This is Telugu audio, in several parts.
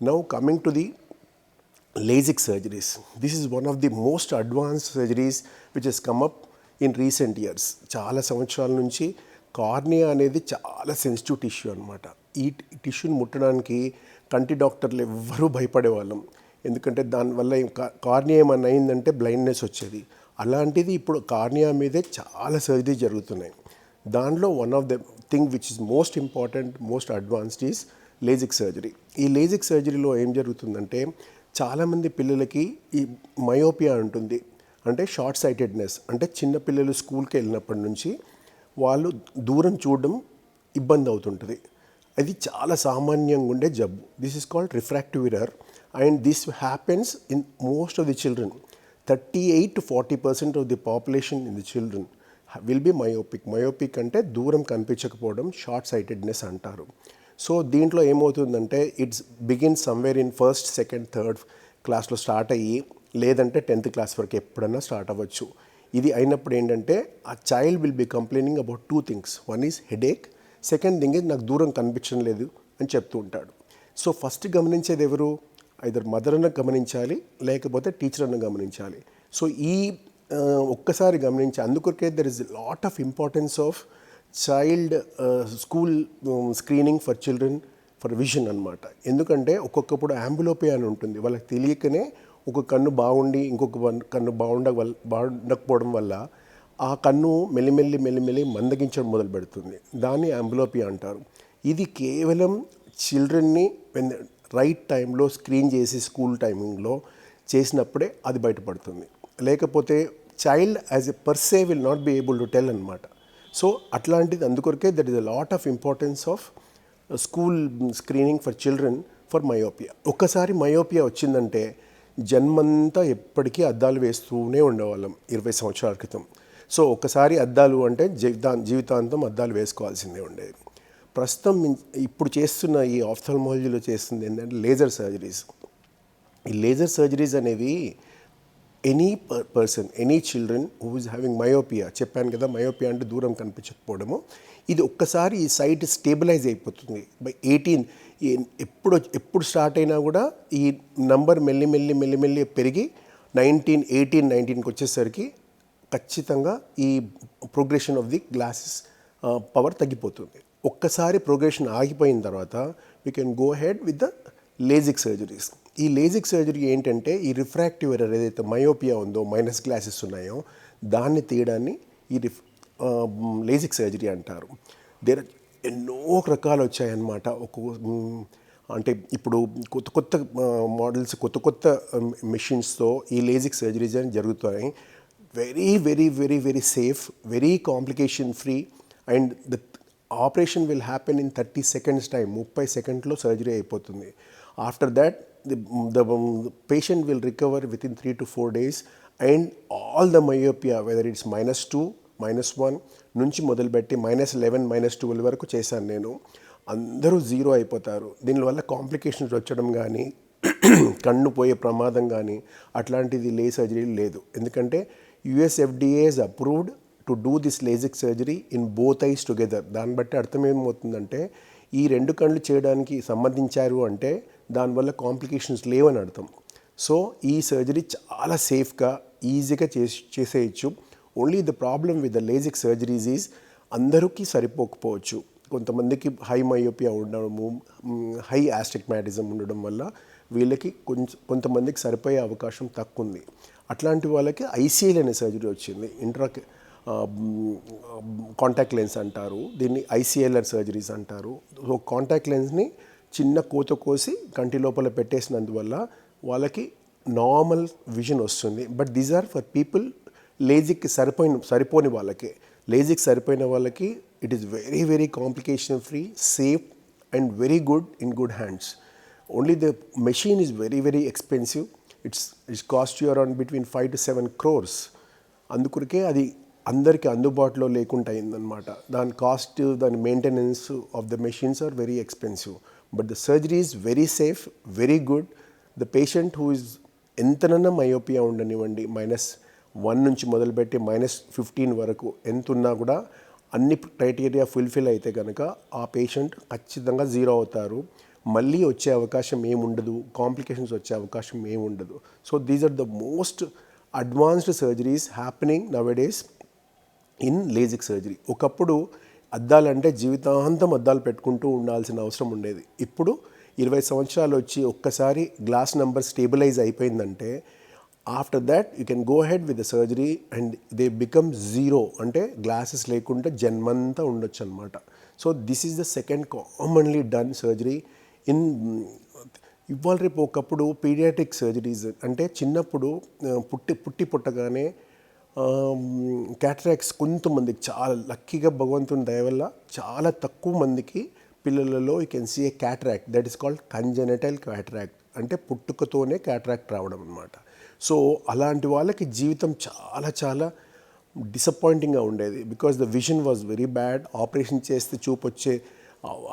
Now coming to the LASIK surgeries. This is one of the most advanced surgeries which has come up in recent years. చాలా సంవత్సరాల నుంచి కార్నియా అనేది చాలా సెన్సిటివ్ టిష్యూ అనమాట ఈ టిష్యూని ముట్టడానికి కంటి డాక్టర్లు ఎవ్వరూ భయపడేవాళ్ళం ఎందుకంటే దానివల్ల కార్నియా ఏమన్నా అయిందంటే బ్లైండ్నెస్ వచ్చేది అలాంటిది ఇప్పుడు కార్నియా మీదే చాలా సర్జరీ జరుగుతున్నాయి దాంట్లో one of the thing which is most important most advanced is LASIK surgery ఈ లేజిక్ సర్జరీలో ఏం జరుగుతుందంటే చాలామంది పిల్లలకి ఈ మయోపియా ఉంటుంది. అంటే షార్ట్ సైటెడ్నెస్ అంటే చిన్న పిల్లలు స్కూల్కి వెళ్ళినప్పటి నుంచి వాళ్ళు దూరం చూడడం ఇబ్బంది అవుతుంటుంది. అది చాలా సామాన్యంగా ఉండే జబ్బు. This is called refractive error and this happens in most of the children thirty eight to forty percent of the population in the children will be myopic myopic అంటే దూరం కనిపించకపోవడం షార్ట్ సైటెడ్నెస్ అంటారు. సో దీంట్లో ఏమవుతుందంటే it's begin somewhere in first second third క్లాస్లో స్టార్ట్ అయ్యి లేదంటే టెన్త్ క్లాస్ వరకు ఎప్పుడన్నా స్టార్ట్ అవ్వచ్చు. ఇది అయినప్పుడు ఏంటంటే ఆ child will be complaining about two things one is headache second thing is నాకు దూరం కనిపించడం లేదు అని చెప్తూ ఉంటాడు. సో ఫస్ట్ గమనించేది ఎవరు? ఐదర్ మదర్ అన్న గమనించాలి లేకపోతే టీచర్ అన్న గమనించాలి. సో ఈ ఒక్కసారి గమనించి అందుకొరకే there is lot of importance of child school screening for children for vision అనమాట ఎందుకంటే ఒక్కొక్కప్పుడు అంబులోపియా అని ఉంటుంది. వాళ్ళకి తెలియకనే ఒక కన్ను బాగుండి ఇంకొక వన్- కన్ను బాగుండ బాగుండకపోవడం వల్ల ఆ కన్ను మెల్లిమెల్లి మెల్లిమెల్లి మందగించడం మొదలు పెడుతుంది. దాన్ని అంబులోపియా అంటారు. ఇది కేవలం చిల్డ్రన్ని వెన్ రైట్ టైంలో స్క్రీన్ చేసి స్కూల్ టైమింగ్లో చేసినప్పుడే అది బయటపడుతుంది. లేకపోతే child as a per se will not be able to tell అనమాట సో అట్లాంటిది అందుకొరకే that is a lot of importance of school screening for children for myopia ఒక్కసారి మయోపియా వచ్చిందంటే జన్మంతా ఎప్పటికీ అద్దాలు వేస్తూనే ఉండేవాళ్ళం ఇరవై సంవత్సరాల క్రితం. సో ఒక్కసారి అద్దాలు అంటే జీవితా జీవితాంతం అద్దాలు వేసుకోవాల్సిందే ఉండేది. ప్రస్తుతం ఇప్పుడు చేస్తున్న ఈ ఆఫ్థల్మాలజీలో చేస్తుంది ఏంటంటే లేజర్ సర్జరీస్ ఈ లేజర్ సర్జరీస్ అనేవి any person any children who is having myopia చెప్పాను కదా మయోపియా అంటే దూరం కనిపించకపోవడము. ఇది ఒక్కసారి ఈ సైట్ స్టేబిలైజ్ అయిపోతుంది. బై ఎయిటీన్ ఎప్పుడు ఎప్పుడు స్టార్ట్ అయినా కూడా ఈ నంబర్ మెల్లి మెల్లి మెల్లి మెల్లి పెరిగి నైన్టీన్ ఎయిటీన్ నైన్టీన్కి వచ్చేసరికి ఖచ్చితంగా ఈ progression of the glasses power తగ్గిపోతుంది. ఒక్కసారి ప్రోగ్రెషన్ ఆగిపోయిన తర్వాత we can go ahead with the LASIK surgeries ఈ లేజిక్ సర్జరీ ఏంటంటే ఈ రిఫ్రాక్టివ్ ఎర్రర్ ఏదైతే మయోపియా ఉందో మైనస్ గ్లాసెస్ ఉన్నాయో దాన్ని తీయడాన్ని ఈ రిఫ్ లేజిక్ సర్జరీ అంటారు. దేర్ ఎన్నో రకాలు వచ్చాయన్నమాట. ఒక్కొక్క అంటే ఇప్పుడు కొత్త కొత్త మోడల్స్ కొత్త కొత్త మెషిన్స్తో ఈ లేజిక్ సర్జరీస్ అని జరుగుతున్నాయి. Very very very very safe very complication free and the operation will happen in thirty seconds time ముప్పై సెకండ్లో సర్జరీ అయిపోతుంది. After that the the patient will recover with in three to four days and all the myopia whether it's minus two minus one నుంచి మొదలుపెట్టి మైనస్ లెవెన్ మైనస్ ట్వెల్వ్ వరకు చేశాను నేను. అందరూ జీరో అయిపోతారు. దీనివల్ల కాంప్లికేషన్స్ వచ్చడం కానీ కన్ను పోయే ప్రమాదం కానీ అట్లాంటిది లే సర్జరీ లేదు. ఎందుకంటే USFDA is approved to do this LASIK surgery in both eyes together దాన్ని బట్టి అర్థం ఏమవుతుందంటే ఈ రెండు కళ్ళు చేయడానికి సంబంధించారు అంటే దానివల్ల కాంప్లికేషన్స్ లేవని అర్థం. సో ఈ సర్జరీ చాలా సేఫ్గా ఈజీగా చేసి చేసేయచ్చు. Only the problem with the LASIK surgeries is అందరికీ సరిపోకపోవచ్చు. కొంతమందికి హై మయోపియా ఉండడము హై యాస్టిక్మాటిజం ఉండడం వల్ల వీళ్ళకి కొంచెం కొంతమందికి సరిపోయే అవకాశం తక్కువ ఉంది అట్లాంటి వాళ్ళకి ఐసీఎల్ అనే సర్జరీ వచ్చింది. ఇంట్రా కాంటాక్ట్ లెన్స్ అంటారు దీన్ని ఐసీఎల్ఆర్ సర్జరీస్ అంటారు. సో కాంటాక్ట్ లెన్స్ని చిన్న కోత కోసి కంటి లోపల పెట్టేసినందువల్ల వాళ్ళకి నార్మల్ విజన్ వస్తుంది. But these are for people LASIK సరిపోయిన సరిపోని వాళ్ళకి. లేజిక్ సరిపోయిన వాళ్ళకి it is very very complication free safe and very good in good hands. Only the machine is very very expensive. It's it's cost you around between five to seven crores. అందుకొరకే అది అందరికీ అందుబాటులో లేకుండా అయిందనమాట దాని కాస్ట్ దాని maintenance of the machines are very expensive but the surgery is very safe very good the patient who is ఎంతనన్నా myopia ఉండనివ్వండి మైనస్ వన్ నుంచి మొదలుపెట్టి మైనస్ ఫిఫ్టీన్ వరకు ఎంత ఉన్నా కూడా అన్ని క్రైటీరియా ఫుల్ఫిల్ అయితే కనుక ఆ పేషెంట్ ఖచ్చితంగా జీరో అవుతారు. మళ్ళీ వచ్చే అవకాశం ఏముండదు కాంప్లికేషన్స్ వచ్చే అవకాశం ఏముండదు so these are the most advanced surgeries happening nowadays in LASIK surgery. ఒకప్పుడు అద్దాలంటే జీవితాంతం అద్దాలు పెట్టుకుంటూ ఉండాల్సిన అవసరం ఉండేది. ఇప్పుడు ఇరవై సంవత్సరాలు వచ్చి ఒక్కసారి గ్లాస్ నెంబర్ స్టేబిలైజ్ అయిపోయిందంటే after that you can go ahead with the surgery and they become zero అంటే గ్లాసెస్ లేకుండా జన్మంతా ఉండొచ్చు అనమాట so this is the second commonly done surgery in ఇవాళ రేపు ఒకప్పుడు పీడియాటిక్ సర్జరీస్ అంటే చిన్నప్పుడు పుట్టి పుట్టి పుట్టగానే క్యాటరాక్స్ కొంతమందికి చాలా లక్కీగా భగవంతుని దయ వల్ల చాలా తక్కువ మందికి పిల్లలలో you can see a cataract that is called congenital cataract అంటే పుట్టుకతోనే క్యాటరాక్ట్ రావడం అనమాట సో అలాంటి వాళ్ళకి జీవితం చాలా చాలా డిసప్పాయింటింగ్గా ఉండేది because the vision was very bad operation చేస్తే చూపు వచ్చే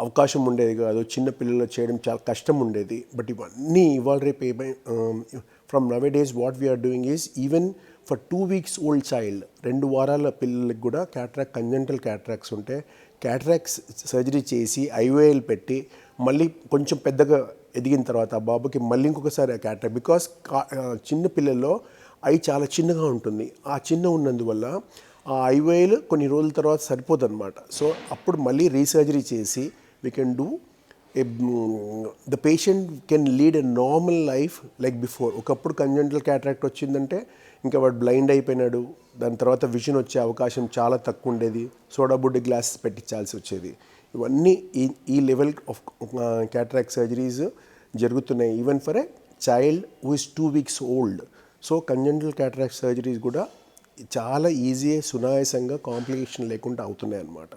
అవకాశం ఉండేది కాదు. చిన్న పిల్లలు చేయడం చాలా కష్టం ఉండేది. బట్ ఇవన్నీ ఇవాళ రేపు ఏమై from nowadays what we are doing is even for two weeks old child రెండు వారాల పిల్లలకి కూడా క్యాట్రాక్ కంజెంటల్ క్యాట్రాక్స్ ఉంటే క్యాట్రాక్స్ సర్జరీ చేసి ఐవేఎల్ పెట్టి మళ్ళీ కొంచెం పెద్దగా ఎదిగిన తర్వాత ఆ బాబుకి మళ్ళీ ఇంకొకసారి ఆ క్యాట్రాక్ బికాస్ చిన్న పిల్లల్లో ఐ చాలా చిన్నగా ఉంటుంది. ఆ చిన్న ఉన్నందువల్ల ఆ ఐవేలు కొన్ని రోజుల తర్వాత సరిపోదు అనమాట సో అప్పుడు మళ్ళీ రీసర్జరీ చేసి we can do the patient can lead a normal life like before ఒకప్పుడు కంజెంటల్ క్యాట్రాక్ట్ వచ్చిందంటే ఇంకా వాడు బ్లైండ్ అయిపోయినాడు. దాని తర్వాత విజన్ వచ్చే అవకాశం చాలా తక్కువ ఉండేది. సోడా బుడ్డి గ్లాసెస్ పెట్టించాల్సి వచ్చేది. ఇవన్నీ ఈ ఈ లెవెల్ ఆఫ్ క్యాట్రాక్ట్ సర్జరీస్ జరుగుతున్నాయి. Even for a child who is two weeks old so congenital cataract surgeries కూడా చాలా ఈజీ సునాయాసంగా కాంప్లికేషన్ లేకుండా అవుతున్నాయి అన్నమాట